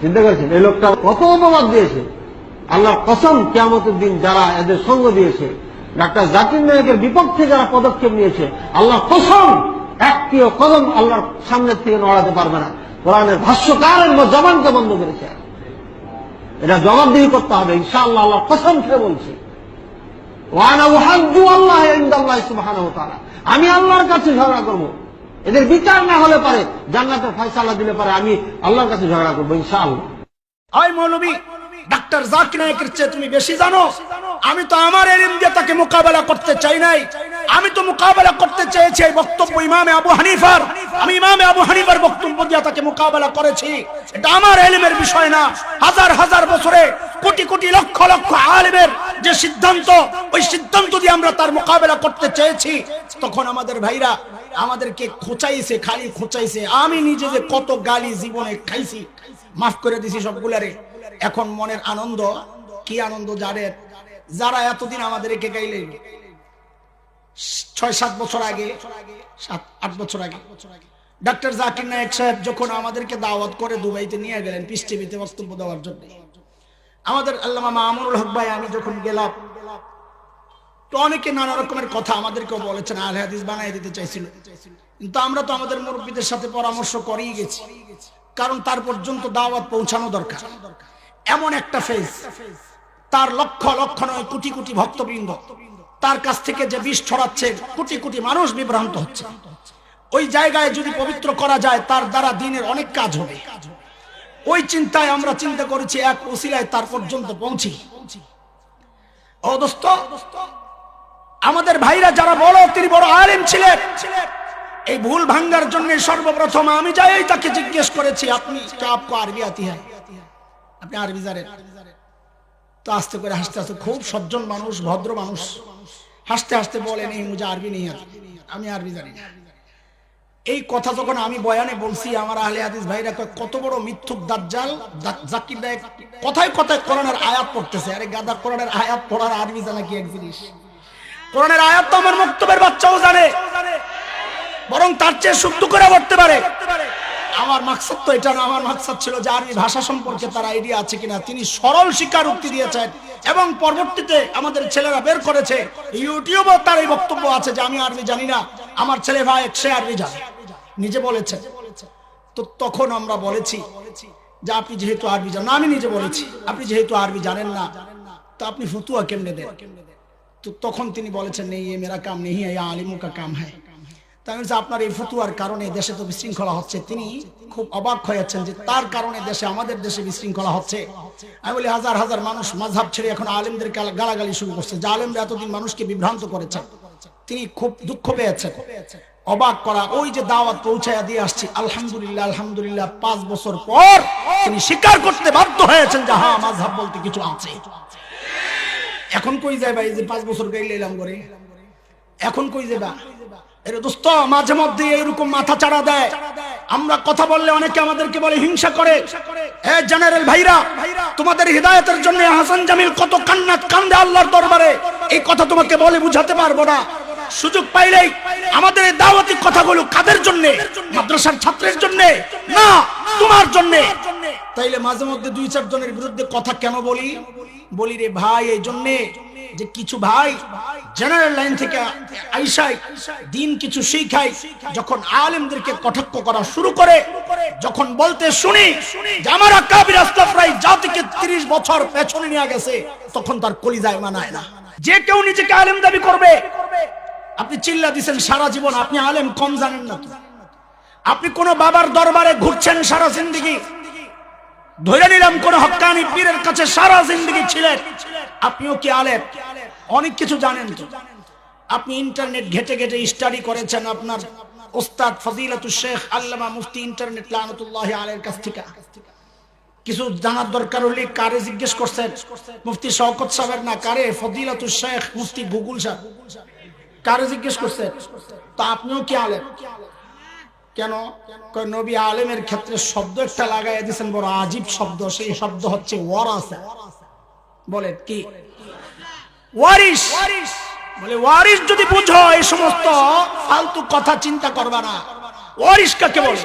চিন্তা করেছেন? এই লোকটা কত অপবাদ দিয়েছে? আল্লাহর কসম কেয়ামতের দিন যারা এদের সঙ্গ দিয়েছে, ডাক্তার জাকির নায়কের বিপক্ষে যারা পদক্ষেপ নিয়েছে, আল্লাহ কসম একটিও কদম আল্লাহর সামনের থেকে নড়াতে পারবে না। কোরআনের ভাষ্যকারের জবানকে বন্ধ করেছে? এটা জবাবদিহি করতে হবে। ইনশাআল্লাহ আল্লাহ কসম খেয়ে বলছি। ওয়ানা উহাজ্জু আল্লাহ ইনদাল্লাহি সুবহানাহু তাআলা। আমি আল্লাহর কাছে ঝগড়া করব। এদের বিচার না হলে পারে জান্নাতের ফয়সালা দিলে পারে আমি আল্লাহর কাছে ঝগড়া করব, ইনশাআল্লাহ। আয় মৌলবী। ডাক্তার জাকির নায়কের চেয়ে তুমি বেশি জানো। আমি তো আমার এলিম দিয়ে তাকে মোকাবেলা করতে চাই নাই। আমি তো মোকাবেলা করতে চেয়েছি এই বক্তব্য ইমামে আবু হানিফার। আমি ইমামে আবু হানিফার বক্তব্য দিয়ে তাকে মোকাবেলা করেছি। এটা আমার এলিমের বিষয় না। হাজার হাজার বছরে কোটি কোটি লক্ষ লক্ষ আলিমের যে সিদ্ধান্ত, ওই সিদ্ধান্ত দিয়ে আমরা তার মোকাবেলা করতে চেয়েছি। তখন আমাদের ভাইরা আমাদেরকে খোঁচাইছে, খালি খোঁচাইছে। আমি নিজে যে কত গালি জীবনে খাইছি, মাফ করে দিছি সবগুলারে। এখন মনের আনন্দ, কি আনন্দ যাদের? যারা এতদিন আমাদেরকে গাইলেন ছয়, সাত বছর আগে, সাত, আট বছর আগে। ডাক্তার জাকির নায়ক সাহেব যখন আমাদেরকে দাওয়াত করে দুবাইতে নিয়ে গেলেন, পিস টিভিতে বক্তব্য দেওয়ার জন্য। আমাদের আল্লামা মামুনুল হক ভাই, আমি যখন গেলাম, তো অনেকে নানা রকমের কথা আমাদেরকেও বলেছেন আল হাদিস বানাই দিতে চাইছিল। কিন্তু আমরা তো আমাদের মুরব্বীদের সাথে পরামর্শ করেই গেছি। কারণ তার পর্যন্ত দাওয়াত পৌঁছানো দরকার। এমন একটা ফেজ তার লক্ষ লক্ষ নয়, কোটি কোটি ভক্তবৃন্দ। তার কাছ থেকে যে বিষ ছড়াচ্ছে, কোটি কোটি মানুষ বিভ্রান্ত হচ্ছে। ওই জায়গায় যদি পবিত্র করা যায়, তার দ্বারা দিনের অনেক কাজ হবে। ওই চিন্তায় আমরা চিন্তা করেছি, এক ওসিলায় তার পর্যন্ত পৌঁছি। ও দোস্ত, আমাদের ভাইরা যারা বড়, তিনি বড় আলেম ছিলেন। এই ভুল ভাঙ্গার জন্য সর্বপ্রথম আমি যাই, তাকে জিজ্ঞেস করেছি, আপনি আরবি আতি হ্যাঁ আপনি আরবি জানেন তো আস্তে করে হাসতে হাসতে খুব সজ্জন মানুষ, ভদ্র মানুষ। হাসতে হাসতে বলেন, এই মুঝে আরবি নেই। আমি আরবি জানি না। এই কথা যখন আমি বয়ানে বলছি, আমার আহলে হাদিস ভাইরা কত বড় মিথ্যুক দাজ্জাল জাকির নায়ক কথায় কথায় কোরআনের আয়াত পড়তেছে। আরে গাদা, কোরআনের আয়াত পড়ার আরবি জানা কি এক জিনিস? কোরআনের আয়াত তো আমার বক্তব্যের বাচ্চাও জানে। বরং তার চেয়ে শুদ্ধ করে পড়তে পারে। আমার মাকসাদ তো এটা না, আমার মাকসাদ ছিল যে আরবি ভাষা সম্পর্কে তার আইডিয়া আছে কিনা। তিনি সরল স্বীকারোক্তি দিয়েছেন এবং পরবর্তীতে আমাদের ছেলেরা বের করেছে। ইউটিউবেও তার এই বক্তব্য আছে যে আমি আরবি জানি না, আমার ছেলে ভাই সে আরবি জানে। নিজে বলেছেন তো তখন আমরা বলেছি যে আপনি যেহেতু আরবি জানেন আমি নিজে বলেছি, আপনি যেহেতু আরবি জানেন না, তো আপনি ফতুয়া কেমনে দেন? তো তখন তিনি বলেছেন, নেই, এ মেরা কাম নেই এই আলিমু কা কাম হ্যায়। তা বলছি, আপনার এই ফতুয়ার কারণে দেশে তো বিশৃঙ্খলা হচ্ছে তিনি খুব অবাক যে তার কারণে দেশে আমাদের দেশে বিশৃঙ্খলা হচ্ছে। আমি বলি হাজার হাজার মানুষ মাঝহাব ছেড়ে এখন আলেমদের গালাগালি শুরু করছে যে আলেমরা এতদিন মানুষকে বিভ্রান্ত করেছেন তিনি খুব দুঃখ পেয়েছেন। অবাক করা ওই যে দাওয়াত পৌঁছায়া দিয়ে আসছি আলহামদুলিল্লাহ আলহামদুলিল্লাহ পাঁচ বছর পর তিনি স্বীকার করতে বাধ্য হয়েছেন যে হ্যাঁ মাঝহাব বলতে কিছু আছে। এখন কই যায় ভাই যে পাঁচ বছর গাইলে এলাম করে এখন কই যাবা মাঝে মধ্যে এরকম মাথা চাড়া দেয়। আমরা কথা বললে অনেকে আমাদেরকে বলে হিংসা করে। হে জেনারেল ভাইরা, তোমাদের হৃদায়তের জন্য হাসান জামিল কত কান্নাত কান্দে আল্লাহর দরবারে। এই কথা তোমাকে বলে বুঝাতে পারব না। সুযোগ পাইলেই আমাদের এই দাওয়াতি কথাগুলো কাদের জন্য? মাদ্রাসার ছাত্রের জন্য? না, তোমার জন্য। তাইলে মাঝে মধ্যে দুই চার জনের বিরুদ্ধে কথা কেন বলি? বলি রে ভাই, এই জন্যে যে কিছু ভাই জেনারেল লাইন থেকে আইসাই দিন কিছু শিখাই যখন আলেমদেরকে কটাক্ষ করা শুরু করে, যখন বলতে শুনি জাতিকে 30 বছর পেছনে নিয়ে গেছে তখন তার কলিজায় মানায় না। যে কেউ নিজেকে আলেম দাবি করবে, আপনি চিল্লা দিছেন সারা জীবন, আপনি আলেম, কম জানেন না আপনি কোন বাবার দরবারে ঘুরছেন সারা জিন্দগি, ধরে নিলাম কোন হক্কানি পীরের কাছে সারা জিন্দগি ছিলেন, আপনিও কি আলেম? অনেক কিছু জানেন তো। আপনি ইন্টারনেট ঘেটে ঘেটে স্টাডি করেছেন আপনার ওস্তাদ ফজিলাতুল শেখ আল্লামা মুফতি ইন্টারনেট লানতুল্লাহ আলের কাছ থেকে। কিছু জানার দরকার হলে কারে জিজ্ঞেস করছেন? মুফতি শওকত সাহেবের না, কারে? ফজিলাতুল শেখ মুফতি গুগল সাহেব। কারে জিজ্ঞেস করছেন? তো আপনিও কি আলেম? কেন? নবী আলেমের ক্ষেত্রে শব্দ একটা লাগাই দিয়েছেন, বড় আজীব শব্দ। সেই শব্দ হচ্ছে ওয়ারাসা। বলে কি? ওয়ারিস বলে ওয়ারিস যদি বুঝো এই সমস্ত ফালতু কথা চিন্তা করবা না। ওয়ারিস কাকে বলে?